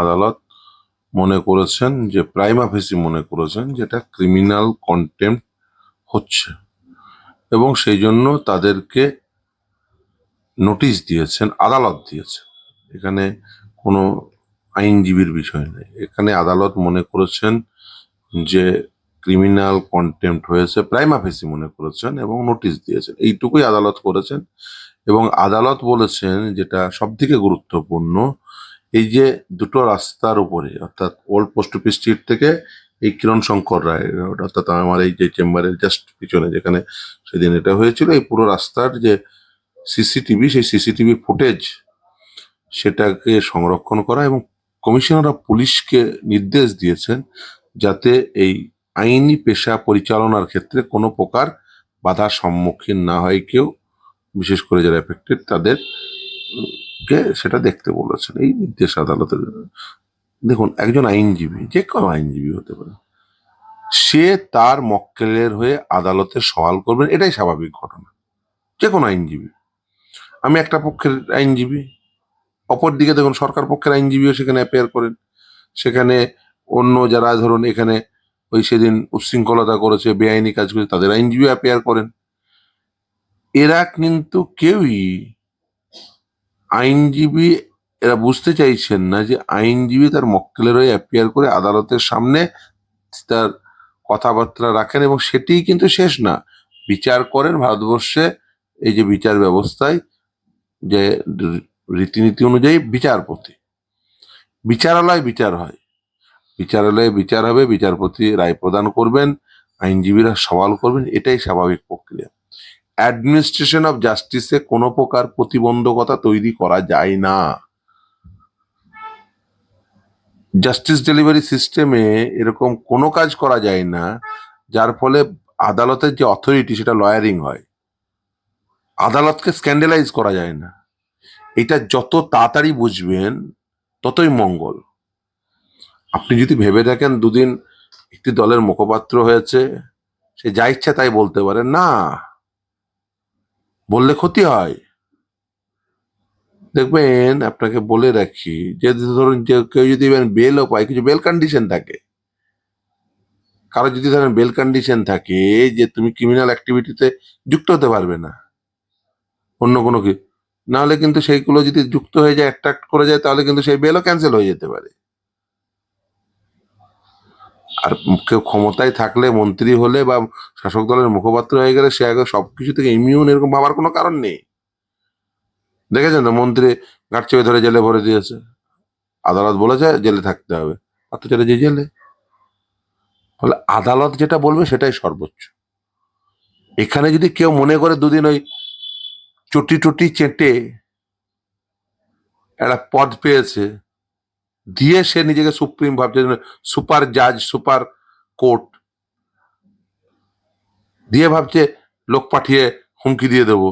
আদালত মনে করেছেন যে, প্রাইমা ফেসি মনে করেছেন যেটা ক্রিমিনাল কন্টেম্প হচ্ছে। এবং সেই জন্য তাদেরকে নোটিশ দিয়েছেন, আদালত দিয়েছে এখানে কোনো আইনজীবীর বিষয় নেই। এখানে আদালত মনে করেছেন যে ক্রিমিনাল কন্টেম্প্ট হয়েছে, প্রাইমা ফেসি মনে করেছেন এবং নোটিশ দিয়েছেন। এইটুকুই আদালত করেছেন এবং আদালত বলেছেন যেটা সবথেকে গুরুত্বপূর্ণ এই যে দুটো রাস্তার উপরে, অর্থাৎ ওল্ড পোস্ট অফিস স্ট্রিট থেকে এই কিরণ শঙ্কর রায়, অর্থাৎ আমার এই যে চেম্বারের জাস্ট পিছনে যেখানে সেদিন এটা হয়েছিল, এই পুরো রাস্তার যে সিসিটিভি সেই সিসিটিভি ফুটেজ সেটাকে সংরক্ষণ করা এবং কমিশনার অফ পুলিশকে নির্দেশ দিয়েছেন যাতে এই আইনি পেশা পরিচালনার ক্ষেত্রে কোনো প্রকার বাধার সম্মুখীন না হয় কেউ, বিশেষ করে যারা এফেক্টেড তাদের কে সেটা দেখতে বলেছেন। এই নির্দেশ আদালতের দেখুন, একজন আইনজীবী, যে কোনো আইনজীবী হতে পারে, সে তার মক্কেলের হয়ে আদালতে সওয়াল করবেন, এটাই স্বাভাবিক ঘটনা। যে কোনো আইনজীবী। আমি একটা পক্ষের আইনজীবী অপর দিকে দেখুন, সরকার পক্ষের আইনজীবীও সেখানে অ্যাপেয়ার করেন। সেখানে অন্য যারা, ধরুন, এখানে ওই সেদিন উচ্ছৃঙ্খলতা করেছে, বেআইনি কাজ করেছে, তাদের আইনজীবী অ্যাপেয়ার করেন। এরা কিন্তু কেউই আইনজীবী এরা বুঝতে চাইছেন না যে আইনজীবী তার মক্কেলের হয়ে অ্যাপিয়ার করে আদালতের সামনে তার কথাবার্তা রাখেন এবং সেটিই কিন্তু শেষ না। বিচার করেন ভারতবর্ষে এই যে বিচার ব্যবস্থায় যে রীতিনীতি অনুযায়ী বিচারপতি। বিচারালয় বিচার হয়। বিচারালয়ে বিচার হবে, বিচারপতি রায় প্রদান করবেন, আইনজীবীরা সওয়াল করবেন, এটাই স্বাভাবিক প্রক্রিয়া। অ্যাডমিনিস্ট্রেশন অফ জাস্টিসে কোনো প্রকার প্রতিবন্ধকতা তৈরি করা যায় না। জাস্টিস ডেলিভারি সিস্টেমে এরকম কোনো কাজ করা যায় না, যার ফলে আদালতের যে অথরিটি সেটা লয়ারিং হয়। আদালতকে স্ক্যান্ডেলাইজ করা যায় না। এটা যত তাড়াতাড়ি বুঝবেন, ততই মঙ্গল। আপনি যদি ভেবে দেখেন দুদিন একটি দলের মুখপাত্র হয়েছে, সে যা ইচ্ছা তাই বলতে পারে, না। বললে ক্ষতি হয়। দেখবেন আপনাকে বলে রাখি, যে ধরুন যে কেউ যদি বেলও পায়, কিছু বেল কন্ডিশন থাকে। কারও যদি ধরেন বেল কন্ডিশন থাকে, যে তুমি ক্রিমিনাল অ্যাক্টিভিটিতে যুক্ত হতে পারবে না। অন্য কোনো কি নাহলে কিন্তু সেইগুলো যদি যুক্ত হয়ে যায় অ্যাট্রাক্ট করে যায়, তাহলে কিন্তু সেই বেলও ক্যান্সেল হয়ে যেতে পারে। আর কেউ ক্ষমতায় থাকলে, মন্ত্রী হলে বা শাসক দলের মুখপাত্র হয়ে গেলে সে আগে সব কিছু থেকে ইমিউন এরকম ভাবার কোনো কারণ নেই। দেখেছেন তো? মন্ত্রী গাঁট চেপে ধরে জেলে ভরে দিয়েছে। আদালত বলেছে, জেলে থাকতে হবে। চলে যে জেলে। ফলে আদালত যেটা বলবে, সেটাই সর্বোচ্চ। এখানে যদি কেউ মনে করে দুদিন ওই চটি টটি চেটে একটা পদ পেয়েছে দিয়ে সে নিজেকে সুপ্রিম ভাবছে সুপার জাজ, সুপার কোর্ট। দিয়ে ভাবছে, লোক পাঠিয়ে হুমকি দিয়ে দেব।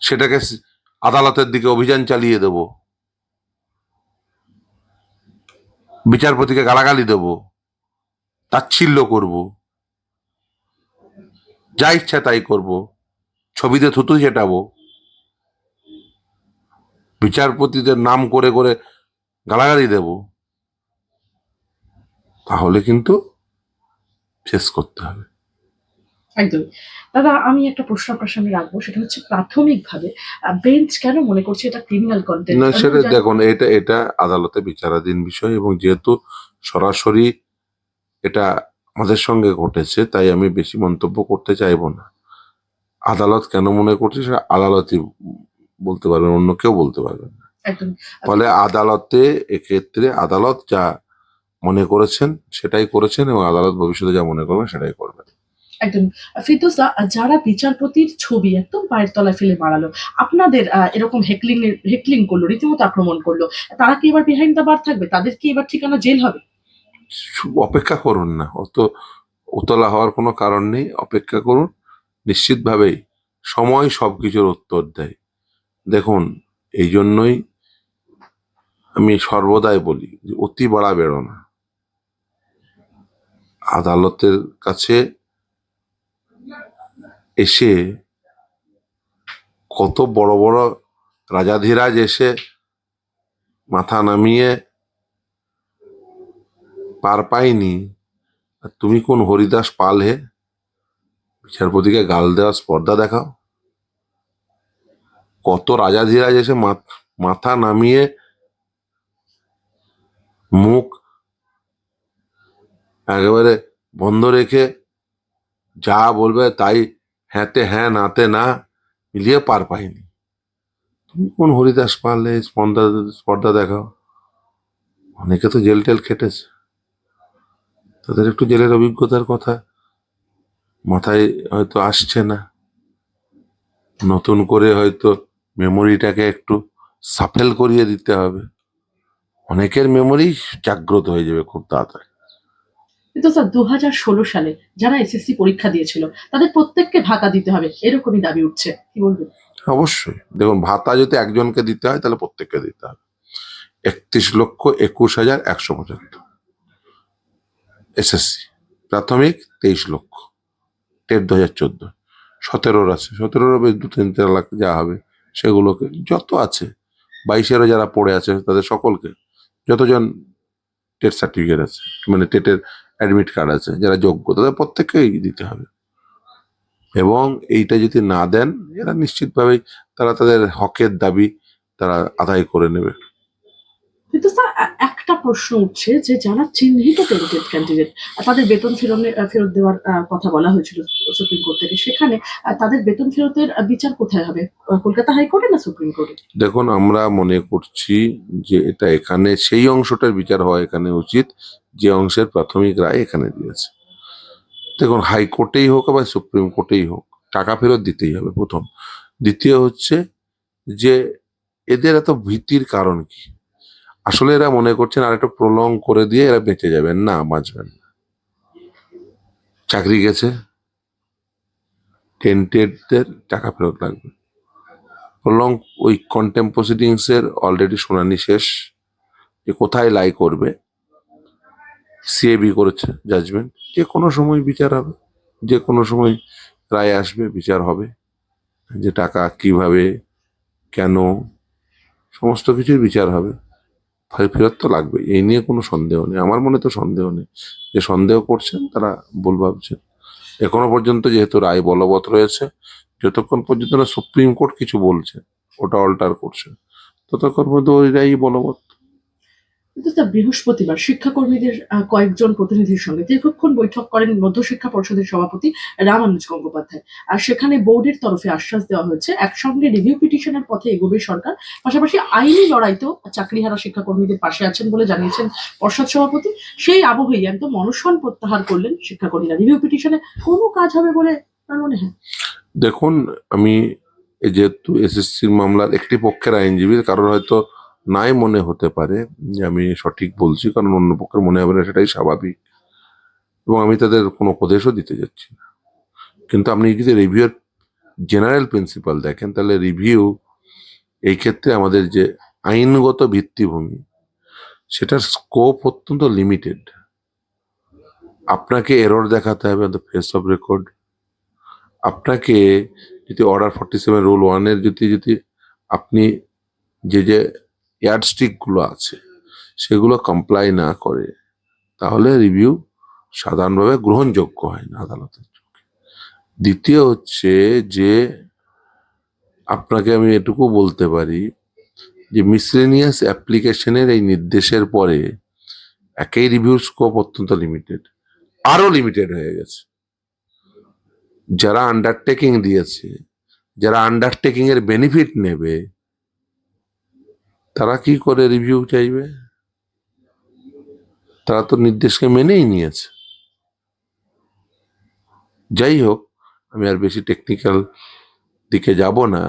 সেটাকে আদালতের দিকে অভিযান চালিয়ে দেব। বিচারপতিকে গালাগালি দেব। তাচ্ছিল্য করব। যা ইচ্ছা তাই করব। ছবিতে থুতু চেটাবো বিচারপতিদের নাম করে করে গালাগালি দেব তাহলে কিন্তু শেষ করতে হবে। একদম। দাদা আমি একটা প্রশ্ন আপনার সামনে রাখব সেটা হচ্ছে প্রাথমিকভাবে বেঞ্চ কেন মনে করছে এটা ক্রিমিনাল কন্টেন্ট না সেটা দেখুন এটা এটা আদালতে বিচারাধীন বিষয় এবং যেহেতু সরাসরি এটা আমাদের সঙ্গে ঘটেছে তাই আমি বেশি মন্তব্য করতে চাইব না। আদালত কেন মনে করছে সেটা আদালতই বলতে পারবেন অন্য কেউ বলতে পারবেন না। ফলে আদালতে এক্ষেত্রে আদালত যা মনে করেছেন সেটাই করেছেন এবং আদালত ভবিষ্যতে যা মনে করবেন সেটাই করবেন। একদম। ফিরদৌস যারা বিচারপতির ছবি একদম পায়ের তলায় ফেলে মারালো আপনাদের এরকম হেকলিং হেকলিং করল রীতিমতো আক্রমণ করল তারা কি এবার বিহাইন্ড দ্য বার থাকবে? তাদের কি এবার ঠিকানা জেল হবে? অপেক্ষা করুন না। অত উতলা হওয়ার কোনো কারণ নেই। অপেক্ষা করুন। নিশ্চিতভাবেই সময় সবকিছুর উত্তর দেয়। দেখুন এই জন্যই আমি সর্বদাই বলি যে অতি বাড়া বেরো না। আদালতের কাছে এসে কত বড় বড় রাজাধিরাজ এসে মাথা নামিয়ে পার পাইনি তুমি কোন হরিদাস পাল হে? বিচারপতিকে গাল দেওয়া স্পর্ধা দেখাও। কত রাজাধিরাজ এসে মাথা নামিয়ে মুখ একেবারে বন্ধ রেখে যা বলবে তাই হ্যাঁতে হ্যাঁ নাতে না মিলিয়ে পার পাইনি। তুমি কোন হরিদাস পারলে স্পর্ধা স্পর্ধা দেখাও? অনেকে তো জেল টেল খেটেছে। তাদের একটু জেলের অভিজ্ঞতার কথা মাথায় হয়তো আসছে না। নতুন করে হয়তো মেমোরিটাকে একটু সাফেল করিয়ে দিতে হবে। অনেকের মেমোরি জাগ্রত হয়ে যাবে খুব তাড়াতাড়ি। কিন্তু স্যার দু হাজার ষোলো সালে যারা এসএসসি পরীক্ষা দিয়েছিল তাদের প্রত্যেককে ভাতা দিতে হবে এরকমই দাবি উঠছে। কি বলবেন? অবশ্যই। দেখুন ভাতা যদি একজনকে দিতে হয় তাহলে প্রত্যেককে দিতে হবে। একত্রিশ লক্ষ একুশ হাজার একশো পঁচাত্তর। এসএসসি প্রাথমিক তেইশ লক্ষ। টেট দু হাজার চোদ্দ। সতেরোর আছে। সতেরোর দু তিন তেরো লাখ যা হবে সেগুলোকে যত আছে বাইশেরও যারা পড়ে আছে তাদের সকলকে যতজন টেট সার্টিফিকেট আছে মানে টেটের অ্যাডমিট কার্ড আছে, যারা যোগ্য, তাদের প্রত্যেককেই দিতে হবে। এবং এইটা যদি না দেন এরা নিশ্চিতভাবেই তারা তাদের হকের দাবি তারা আদায় করে নেবে। কিন্তু স্যার একটা প্রশ্ন উঠছে যে যারা চিহ্নিত টেন্টেড ক্যান্ডিডেট তাদের বেতন ফেরত ফেরত দেওয়ার কথা বলা হয়েছিল সুপ্রিম কোর্ট থেকে। সেখানে তাদের বেতন ফেরতের বিচার কোথায় হবে? কলকাতা হাইকোর্টে না সুপ্রিম কোর্টে দেখুন, আমরা মনে করছি যে এটা এখানে, সেই অংশটার বিচার হওয়া এখানে উচিত, যে অংশের প্রাথমিক রায় এখানে দিয়েছে। দেখুন, হাইকোর্টেই হোক বা সুপ্রিম কোর্টেই হোক, টাকা ফেরত দিতেই হবে প্রথম। দ্বিতীয় হচ্ছে যে এদের এত ভীতির কারণ কি? আসলে এরা মনে করছেন আর একটু প্রলং করে দিয়ে এরা বেঁচে যাবেন। না, বাঁচবেন না। চাকরি গেছে। টেন্টেডদের টাকা ফেরত লাগবে। প্রলং ওই কন্টেম্প প্রসিডিংস এর অলরেডি শুনানি শেষ। যে কোথায় লাই করবে সিএবি করেছে জাজমেন্ট যে কোনো সময় বিচার হবে। যে কোনো সময় রায় আসবে, বিচার হবে। যে টাকা কীভাবে, কেন, সমস্ত কিছুর বিচার হবে। ফেরত তো লাগবে এই নিয়ে কোনো সন্দেহ নেই। আমার মনে তো সন্দেহ নেই। যে সন্দেহ করছেন, তারা ভুল ভাবছেন। এখনও পর্যন্ত যেহেতু রায় বলবৎ রয়েছে, যতক্ষণ পর্যন্ত না সুপ্রিম কোর্ট কিছু বলছে, ওটা অল্টার করছে, ততক্ষণ পর্যন্ত ওই রায় বলবৎ। কিন্তু স্যার বৃহস্পতিবার শিক্ষাকর্মীদের কয়েকজন প্রতিনিধির সঙ্গে দীর্ঘক্ষণ বৈঠক করেন মধ্যশিক্ষা পর্ষদের সভাপতি রামানুজ গঙ্গোপাধ্যায়। আর সেখানে বোর্ডের তরফে আশ্বাস দেওয়া হয়েছে, একসঙ্গে রিভিউ পিটিশনের পথে এগোবে সরকার। পাশাপাশি আইনি লড়াইতেও চাকরিহারা শিক্ষাকর্মীদের পাশে আছেন বলে জানিয়েছেন পর্ষদ সভাপতি। সেই আবহেই একদম অনশন প্রত্যাহার করলেন শিক্ষাকর্মীরা। রিভিউ পিটিশনে কোনো কাজ হবে বলে আপনার মনে হয়? দেখুন, আমি যেহেতু এসএসসির মামলার একটি পক্ষের আইনজীবী, কারণ হয়তো নাই মনে হতে পারে, যে আমি সঠিক বলছি, কারণ অন্য পক্ষের মনে হবে না, সেটাই স্বাভাবিক। এবং আমি তাদের কোনো উপদেশও দিতে যাচ্ছি না। কিন্তু আপনি যদি রিভিউয়ের জেনারেল প্রিন্সিপাল দেখেন, তাহলে রিভিউ এই ক্ষেত্রে আমাদের যে আইনগত ভিত্তিভূমি, সেটার স্কোপ অত্যন্ত লিমিটেড আপনাকে এরর দেখাতে হবে দ্য ফেস অফ রেকর্ড আপনাকে যদি অর্ডার ফর্টি সেভেন রুল ওয়ানের যদি যদি আপনি যে যে ইয়ার্ডস্টিকগুলো আছে, সেগুলো কমপ্লাই না করে, তাহলে রিভিউ সাধারণভাবে গ্রহণযোগ্য হয় না আদালতের চোখে দ্বিতীয় হচ্ছে যে, আপনাকে আমি এটুকু বলতে পারি যে মিসলেনিয়াস অ্যাপ্লিকেশনের এই নির্দেশের পরে একই রিভিউ স্কোপ অত্যন্ত লিমিটেড আরও লিমিটেড হয়ে গেছে। যারা আন্ডারটেকিং দিয়েছে, যারা আন্ডারটেকিং এর বেনিফিট নেবে তারা কি করে রিভিউ চাইবে? তারা তো নির্দেশকে মেনেই নিয়েছে। যাই হোক, আমি আর বেশি টেকনিক্যাল দিকে যাব না।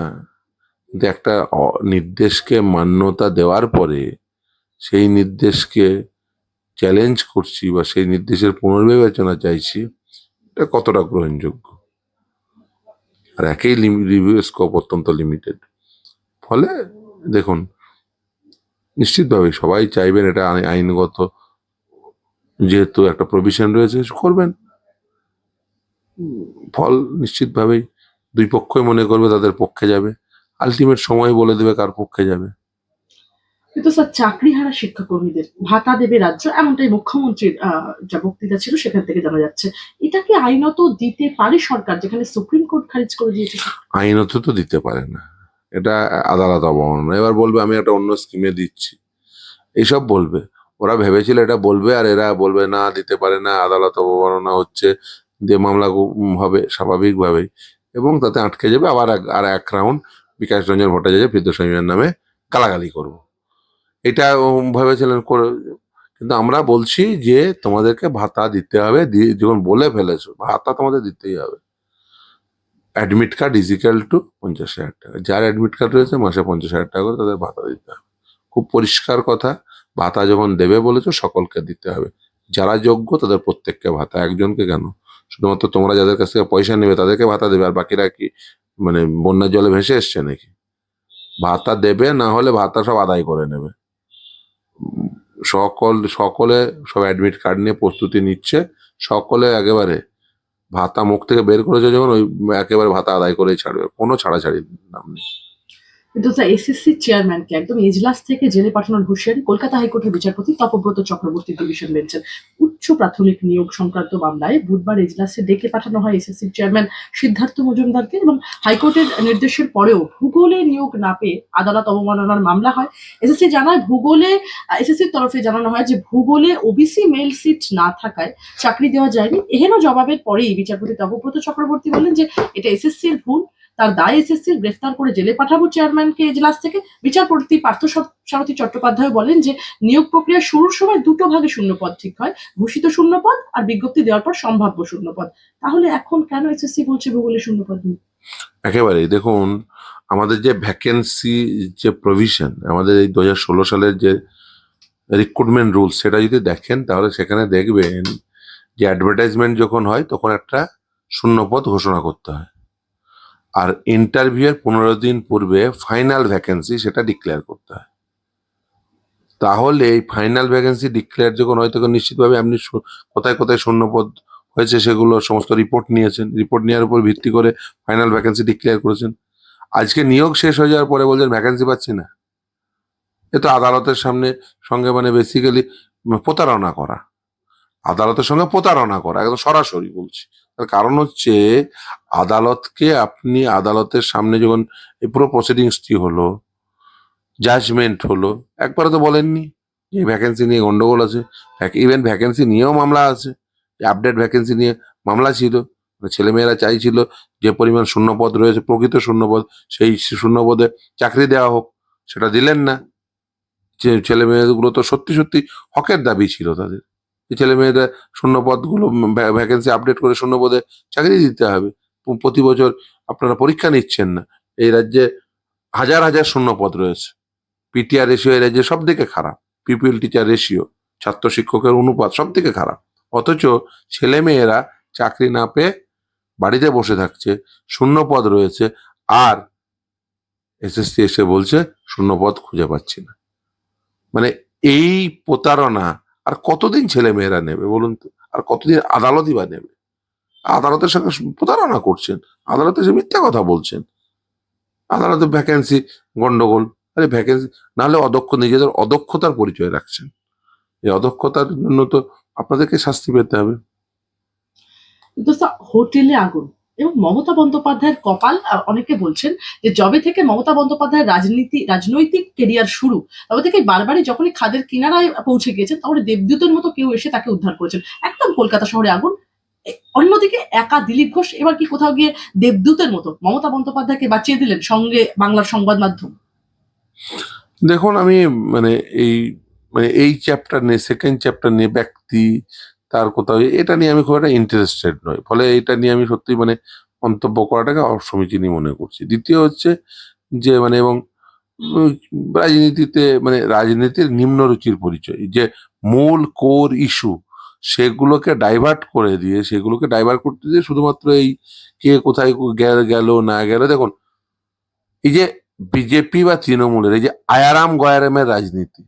কিন্তু একটা নির্দেশকে মান্যতা দেওয়ার পরে সেই নির্দেশকে চ্যালেঞ্জ করছি বা সেই নির্দেশের পুনর্বিবেচনা চাইছি, এটা কতটা গ্রহণযোগ্য? আর একই রিভিউ স্কোপ অত্যন্ত লিমিটেড ফলে, দেখুন নিশ্চিতভাবে সবাই চাইবেন এটা আইনগত যেহেতু একটা প্রভিশন রয়েছে করবেন। ফল নিশ্চিতভাবেই দুই পক্ষই মনে করবে তাদের পক্ষে যাবে। আলটিমেট সময় বলে দেবে কার পক্ষে যাবে। কিন্তু স্যার চাকরিহারা শিক্ষাকর্মীদের ভাতা দেবে রাজ্য এমনটাই মুখ্যমন্ত্রীর যা বক্তৃতা ছিল সেখান থেকে জানা যাচ্ছে। এটা কি আইনত দিতে পারে সরকার যেখানে সুপ্রিম কোর্ট খারিজ করে দিয়েছে? আইনত তো দিতে পারে না। এটা আদালত অবমাননা। এবার বলবে, আমি একটা অন্য স্কিমে দিচ্ছি। এইসব বলবে। ওরা ভেবেছিল এটা বলবে আর এরা বলবে, না, দিতে পারে না, আদালত অবমাননা হচ্ছে। দিয়ে মামলা হবে স্বাভাবিকভাবেই। এবং তাতে আটকে যাবে। আবার আর এক রাউন্ড বিকাশ রঞ্জন ভট্টাচার্য ফিরদোসাইমের নামে গালাগালি করব। এটা ভেবেছিলেন করে, কিন্তু আমরা বলছি যে তোমাদেরকে ভাতা দিতে হবে। দিয়ে যখন বলে ফেলেছো, ভাতা তোমাদের দিতেই হবে। অ্যাডমিট কার্ড ইজিক্যাল টু পঞ্চাশ হাজার টাকা। যার অ্যাডমিট কার্ড রয়েছে, মাসে পঞ্চাশ হাজার টাকা করে তাদের ভাতা দিতে হবে। খুব পরিষ্কার কথা, ভাতা যখন দেবে বলেছ, সকলকে দিতে হবে। যারা যোগ্য, তাদের প্রত্যেককে ভাতা। একজনকে কেন? শুধুমাত্র তোমরা যাদের কাছ থেকে পয়সা নেবে, তাদেরকে ভাতা দেবে। আর বাকিরা কি মানে বন্যার জলে ভেসে এসছে নাকি? ভাতা দেবে, না হলে ভাতা সব আদায় করে নেবে। সকল, সকলে সব অ্যাডমিট কার্ড নিয়ে প্রস্তুতি নিচ্ছে। সকলে একেবারে ভাতা মুখ থেকে বের করেছে যখন, ওই একেবারে ভাতা আদায় করেই ছাড়বে। কোনো ছাড়াছাড়ি নাম নেই। কিন্তু স্যার এসএসসি চেয়ারম্যানকে একদম এজলাস থেকে জেলে পাঠানোর হুঁশিয়ারি কলকাতা হাইকোর্টের বিচারপতি তপব্রত চক্রবর্তী ডিভিশন বেঞ্চের উচ্চ প্রাথমিক নিয়োগ সংক্রান্ত মামলায় বুধবার এজলাসে ডেকে পাঠানো হয় এসএসসি চেয়ারম্যান সিদ্ধার্থ মজুমদারকে এবং হাইকোর্টের নির্দেশের পরেও ভূগোলে নিয়োগ না পেয়ে আদালত অবমাননার মামলা হয়। এসএসসি জানায়, ভূগোলে এসএসসির তরফে জানানো হয় যে ভূগোলে ওবিসি মেল সিট না থাকায় চাকরি দেওয়া যায়নি। এহেন জবাবের পরেই বিচারপতি তপব্রত চক্রবর্তী বলেন যে এটা এসএসসির ভুল। তার দায় এসএসসির গ্রেফতার করে জেলে পাঠাবো চেয়ারম্যানকে এজলাস থেকে। বিচারপতি পার্থ সারথী চট্টোপাধ্যায় বলেন যে, নিয়োগ প্রক্রিয়া শুরুর সময় দুটো ভাগে শূন্যপদ ঠিক হয়, ঘোষিত শূন্যপদ আর বিজ্ঞপ্তি দেওয়ার পর সম্ভাব্য শূন্যপদ। তাহলে এখন কেন এসএসসি বলছে ভূগোলে শূন্যপদ নেই একেবারে দেখুন, আমাদের যে ভ্যাকেন্সি যে প্রভিশন আমাদের এই দু হাজার ষোলো সালের যে রিক্রুটমেন্ট রুলস সেটা যদি দেখেন, তাহলে সেখানে দেখবেন যে অ্যাডভার্টাইজমেন্ট যখন হয়, তখন একটা শূন্যপদ ঘোষণা করতে হয়। আর ইন্টারভিউয়ের পনেরো দিন পূর্বে ফাইনাল ভ্যাকেন্সি সেটা ডিক্লেয়ার করতে হয়। তাহলে এই ফাইনাল ভ্যাকেন্সি ডিক্লেয়ার যখন হয়, তখন নিশ্চিতভাবে আপনি কোথায় কোথায় শূন্যপদ হয়েছে সেগুলো সমস্ত রিপোর্ট নিয়েছেন। রিপোর্ট নেওয়ার উপর ভিত্তি করে ফাইনাল ভ্যাকেন্সি ডিক্লেয়ার করেছেন। আজকে নিয়োগ শেষ হয়ে যাওয়ার পরে বলছেন ভ্যাকেন্সি পাচ্ছি না। এ তো আদালতের সামনে সঙ্গে মানে বেসিক্যালি প্রতারণা করা। আদালতের সঙ্গে প্রতারণা করা, একদম সরাসরি বলছি। তার কারণ হচ্ছে আদালতকে আপনি আদালতের সামনে যখন এই পুরো প্রসিডিংসটি হলো জাজমেন্ট হলো একবারে তো বলেননি যে ভ্যাকেন্সি নিয়ে গন্ডগোল আছে ইভেন ভ্যাকেন্সি নিয়েও মামলা আছে আপডেট ভ্যাকেন্সি নিয়ে মামলা ছিল মানে ছেলেমেয়েরা চাইছিল যে পরিমাণ শূন্যপদ রয়েছে, প্রকৃত শূন্যপদ, সেই শূন্যপদে চাকরি দেওয়া হোক, সেটা দিলেন না ছেলে মেয়েগুলো তো সত্যি সত্যি হকের দাবি ছিল তাদের। ছেলে মেয়েদের শূন্যপদগুলো ভ্যাকেন্সি আপডেট করে শূন্যপদে চাকরি দিতে হবে। প্রতি বছর আপনারা পরীক্ষা নিচ্ছেন না। এই রাজ্যে হাজার হাজার শূন্যপদ রয়েছে। পিটিআর রেশিও এই রাজ্যে সব থেকে খারাপ পিপিএল টিচার রেশিও ছাত্র শিক্ষকের অনুপাত সব থেকে খারাপ। অথচ ছেলে মেয়েরা চাকরি না পেয়ে বাড়িতে বসে থাকছে শূন্য পদ রয়েছে, আর এসএসসি এসে বলছে শূন্য পদ খুঁজে পাচ্ছি না। মানে এই প্রতারণা আর কতদিন ছেলে মেয়েরা নেবে বলুন তো? আর কতদিন আদালতই বা নেবে? আদালতের সঙ্গে প্রতারণা করছেন। আদালতে এসে মিথ্যা কথা বলছেন। আদালতে ভ্যাকেন্সি গন্ডগোল। আরে ভ্যাকেন্সি নাহলে অদক্ষ, নিজেদের অদক্ষতার পরিচয় রাখছেন। এই অদক্ষতার জন্য তো আপনাদেরকে শাস্তি পেতে হবে। হোটেলে আগুন। এবং মমতা বন্দ্যোপাধ্যায়ের কপাল অনেকে বলছেন যে জবে থেকে মমতা বন্দ্যোপাধ্যায়ের রাজনীতি, রাজনৈতিক কেরিয়ার শুরু, তবে থেকে বারবারই যখনই খাদের কিনারায় পৌঁছে গিয়েছেন তখন দেবদূতের মতো কেউ এসে তাকে উদ্ধার করেছেন। একদম কলকাতা শহরে আগুন। অন্যদিকে একা দিলীপ ঘোষ, এবার কি কোথাও গিয়ে দেবদূতের মতো মমতা বন্দ্যোপাধ্যায়কে বাঁচিয়ে দিলেন সঙ্গে বাংলার সংবাদ মাধ্যম? দেখুন, আমি মানে এই মানে এই চ্যাপ্টার নিয়ে সেকেন্ড চ্যাপ্টার নিয়ে ব্যক্তি তার কোথাও, এটা নিয়ে আমি খুব একটা ইন্টারেস্টেড নই। ফলে এটা নিয়ে আমি সত্যি মানে মন্তব্য করাটাকে অসমীচীনই মনে করছি। দ্বিতীয় হচ্ছে যে মানে এবং রাজনীতিতে মানে রাজনীতির নিম্ন রুচির পরিচয়, যে মূল কোর ইস্যু সেগুলোকে ডাইভার্ট করে দিয়ে, সেগুলোকে ডাইভার্ট করতে দিয়ে শুধুমাত্র এই কে কোথায় গেল গেল, না গেল, দেখুন, এই যে বিজেপি বা তৃণমূলের এই যে আয়ারাম গয়ারামের রাজনীতি,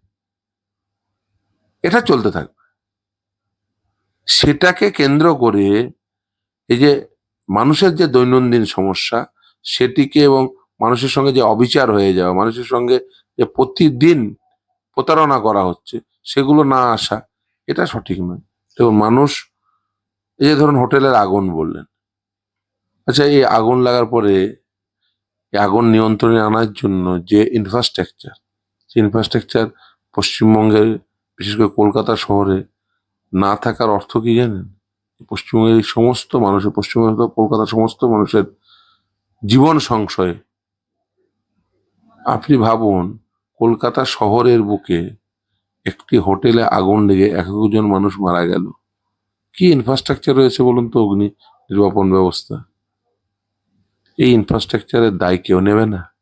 এটা চলতে থাকবে সেটাকে কেন্দ্র করে এই যে মানুষের যে দৈনন্দিন সমস্যা, সেটিকে এবং মানুষের সঙ্গে যে অবিচার হয়ে যাওয়া, মানুষের সঙ্গে যে প্রতিদিন প্রতারণা করা হচ্ছে, সেগুলো না আসা, এটা সঠিক নয়। দেখুন, মানুষ এই যে ধরুন হোটেলের আগুন বললেন। আচ্ছা এই আগুন লাগার পরে আগুন নিয়ন্ত্রণে আনার জন্য যে ইনফ্রাস্ট্রাকচার সেই ইনফ্রাস্ট্রাকচার পশ্চিমবঙ্গের, বিশেষ করে কলকাতা শহরে না থাকার অর্থ কি জানেন? পশ্চিমবঙ্গের সমস্ত মানুষের পশ্চিমবঙ্গ কলকাতার সমস্ত মানুষের জীবন সংশয়ে আপনি ভাবুন, কলকাতা শহরের বুকে একটি হোটেলে আগুন লেগে এক একজন মানুষ মারা গেল। কি ইনফ্রাস্ট্রাকচার রয়েছে বলুন তো অগ্নি নির্বাপন ব্যবস্থা? এই ইনফ্রাস্ট্রাকচারের দায় কেউ নেবে না।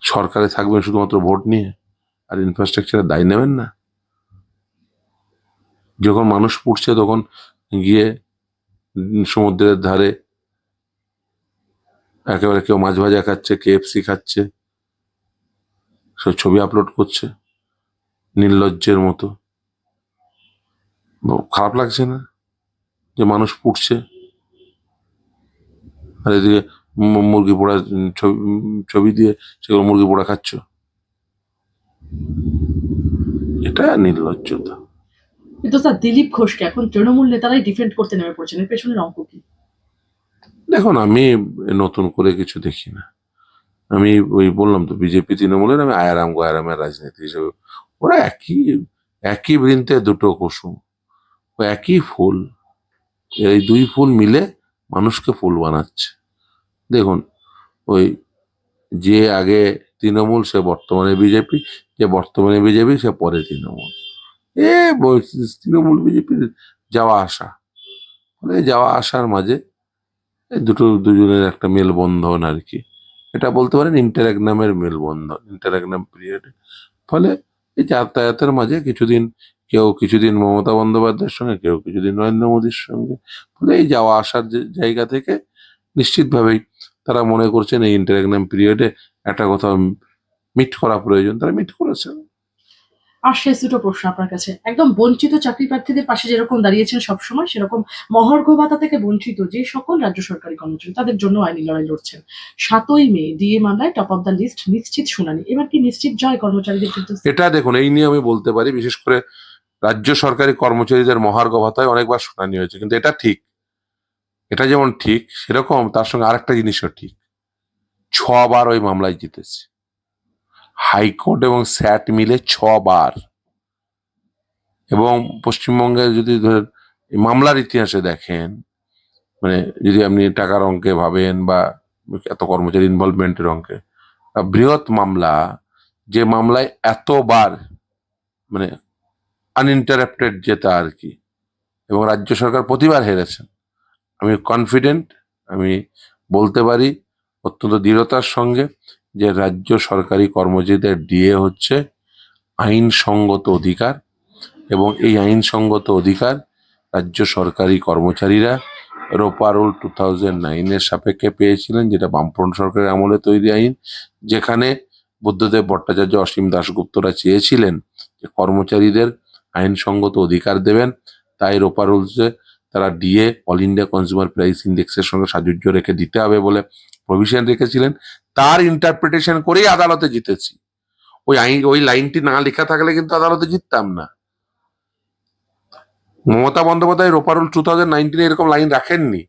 সরকারে থাকবেন শুধুমাত্র ভোট নিয়ে, আর ইনফ্রাস্ট্রাকচারের দায় নেবেন না। যখন মানুষ পুড়ছে তখন গিয়ে সমুদ্রের ধারে একেবারে কেউ মাছ ভাজা খাচ্ছে কেএফসি খাচ্ছে, সব ছবি আপলোড করছে, নির্লজ্জের মতো। খারাপ লাগছে না যে মানুষ পুড়ছে? আর এদিকে মুরগি পোড়া ছবি ছবি দিয়ে সেগুলো মুরগি পোড়া খাচ্ছ? এটা নির্লজ্জতা। কিন্তু স্যার, দিলীপ ঘোষকে এখন তৃণমূল নেতারাই ডিফেন্ড করতে নেমে পড়ছেন। এর পেছনের অঙ্ক কি? দেখুন, আমি নতুন করে কিছু দেখি না। আমি ওই বললাম তো, বিজেপি তৃণমূলের, আমি আয়ারাম গয়ারামের রাজনীতি হিসেবে। ওরা একই একই বৃন্তে দুটো কুসুম। ও একই ফুল। এই দুই ফুল মিলে মানুষকে ফুল বানাচ্ছে। দেখুন, ওই যে আগে তৃণমূল, সে বর্তমানে বিজেপি, যে বর্তমানে বিজেপি, সে পরে তৃণমূল। এ তৃণমূল বিজেপির যাওয়া আসা। ফলে যাওয়া আসার মাঝে দুটো দুজনের একটা মেলবন্ধন আর কি। এটা বলতে পারেন ইন্টারাগনামের মেলবন্ধন ইন্টারাগনাম পিরিয়ড। ফলে এই যাতায়াতের মাঝে কিছুদিন কেউ কিছুদিন মমতা বন্দ্যোপাধ্যায়ের সঙ্গে, কেউ কিছুদিন নরেন্দ্র মোদীর সঙ্গে, ফলে এই যাওয়া আসার যে জায়গা থেকে নিশ্চিতভাবেই তারা মনে করছেন এই ইন্টারাগনাম পিরিয়ডে একটা কোথাও মিট করা প্রয়োজন। তারা মিট করেছেন। আর শেষ দুটো প্রশ্ন আপনার কাছে। একদম বঞ্চিত চাকরি প্রার্থীদের পাশে যেরকম দাঁড়িয়েছেন সবসময়, সেরকম মহার্ঘ ভাতা থেকে বঞ্চিত যে সকল রাজ্য সরকারি কর্মচারী, তাদের জন্য আইনি লড়াই লড়ছেন। সাতই মে, ডিএ মামলায় টপ অফ দ্য লিস্ট নিশ্চিত শুনানি। এবার কি নিশ্চিত জয় কর্মচারীদের কিন্তু এটা দেখুন, এই নিয়ে আমি বলতে পারি, বিশেষ করে রাজ্য সরকারি কর্মচারীদের মহার্ঘ ভাতায় অনেকবার শুনানি হয়েছে, কিন্তু এটা ঠিক। এটা যেমন ঠিক, সেরকম, তার সঙ্গে আরেকটা জিনিসও ঠিক। ছবার ওই মামলায় জিতেছে। হাইকোর্ট এবং স্যাট মিলে ছবার। এবং পশ্চিমবঙ্গে যদি এই মামলার ইতিহাসে দেখেন মানে যদি আপনি টাকার অঙ্কে ভাবেন বা এত কর্মচারী ইনভলভমেন্টের অঙ্কে বৃহৎ মামলা, যে মামলায় এতবার মানে আনইন্টারাপ্টেড জেতা আর কি, এবং রাজ্য সরকার প্রতিবার হেরেছেন। আমি কনফিডেন্ট আমি বলতে পারি, অত্যন্ত দৃঢ়তার সঙ্গে যে রাজ্য সরকারি কর্মচারীদের ডিএ হচ্ছে আইনসঙ্গত অধিকার এবং এই আইনসঙ্গত অধিকার রাজ্য সরকারি কর্মচারীরা রোপারোল টু থাউজেন্ড নাইনের সাপেক্ষে পেয়েছিলেন, যেটা বামফ্রন্ট সরকারের আমলে তৈরি আইন, যেখানে বুদ্ধদেব ভট্টাচার্য, অসীম দাশগুপ্তরা চেয়েছিলেন যে কর্মচারীদের আইনসঙ্গত অধিকার দেবেন। তাই রোপা রুলসে তারা DA, all India consumer price ইন্ডেক্সের সঙ্গে সাজুজ্য রেখে দিতে হবে বলে প্রভিশন রেখেছিলেন, তার ইন্টারপ্রিটেশন করেই আদালতে জিতেছি। ওই আইন, ওই লাইনটি না লেখা থাকলে কিন্তু আদালতে জিততাম না। Mamata Bandyopadhyay ROPA rule two thousand নাইনটিনে এরকম লাইন রাখেননি,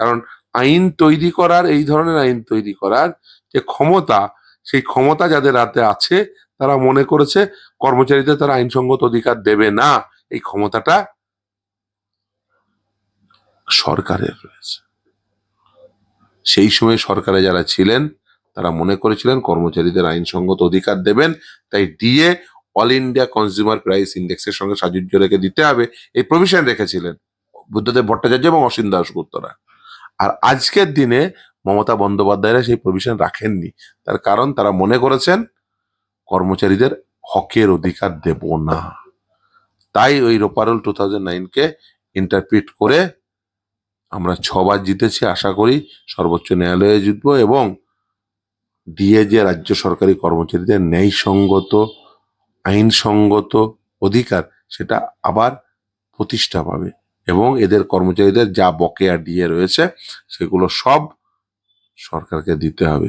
কারণ আইন তৈরি করার, এই ধরনের আইন তৈরি করার যে ক্ষমতা, সেই ক্ষমতা যাদের হাতে আছে, তারা মনে করেছে কর্মচারীদের তারা আইনসঙ্গত অধিকার দেবে না, এই ক্ষমতাটা সরকারের রয়েছে। সেই সময় সরকারে যারা ছিলেন, তারা মনে করেছিলেন কর্মচারীদের আইনসঙ্গত অধিকার দেবেন, তাই DA all India consumer price ইন্ডেক্সের সঙ্গে সাজুজ্য রেখে দিতে হবে, এই প্রভিশন রেখেছিলেন বুদ্ধদেব ভট্টাচার্য এবং অসীম দাশগুপ্তরা আর আজকের দিনে মমতা বন্দ্যোপাধ্যায়রা সেই প্রভিশন রাখেননি, তার কারণ তারা মনে করেছেন কর্মচারীদের হকের অধিকার দেব না। তাই ওই রোপারল টু থাউজেন্ড নাইনকে ইন্টারপ্রিট করে আমরা ছবার জিতেছি, আশা করি সর্বোচ্চ ন্যায়ালয়ে জিতবো এবং দিয়ে যে রাজ্য সরকারি কর্মচারীদের ন্যায়সঙ্গত, আইনসঙ্গত অধিকার সেটা আবার প্রতিষ্ঠা পাবে এবং এদের কর্মচারীদের যা বকেয়া ডিএ রয়েছে সেগুলো সব সরকারকে দিতে হবে।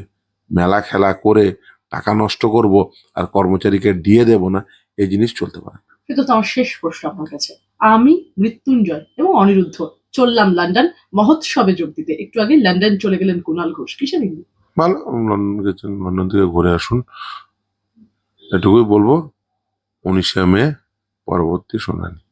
মেলা খেলা করে টাকা নষ্ট করব আর কর্মচারীকে দিয়ে দেব না, এই জিনিস চলতে পারে কিন্তু তো আমার শেষ প্রশ্ন আপনার কাছে। আমি মৃত্যুঞ্জয় এবং অনিরুদ্ধ। চললাম লন্ডন, মহোৎসবে যোগ দিতে। একটু আগে লন্ডন চলে গেলেন কুণাল ঘোষ। কিসের ইঙ্গিত? ভালো, লন্ডন লন্ডন থেকে ঘুরে আসুন। এটুকুই বলব, উনিশে মে, পরবর্তী শুনানি।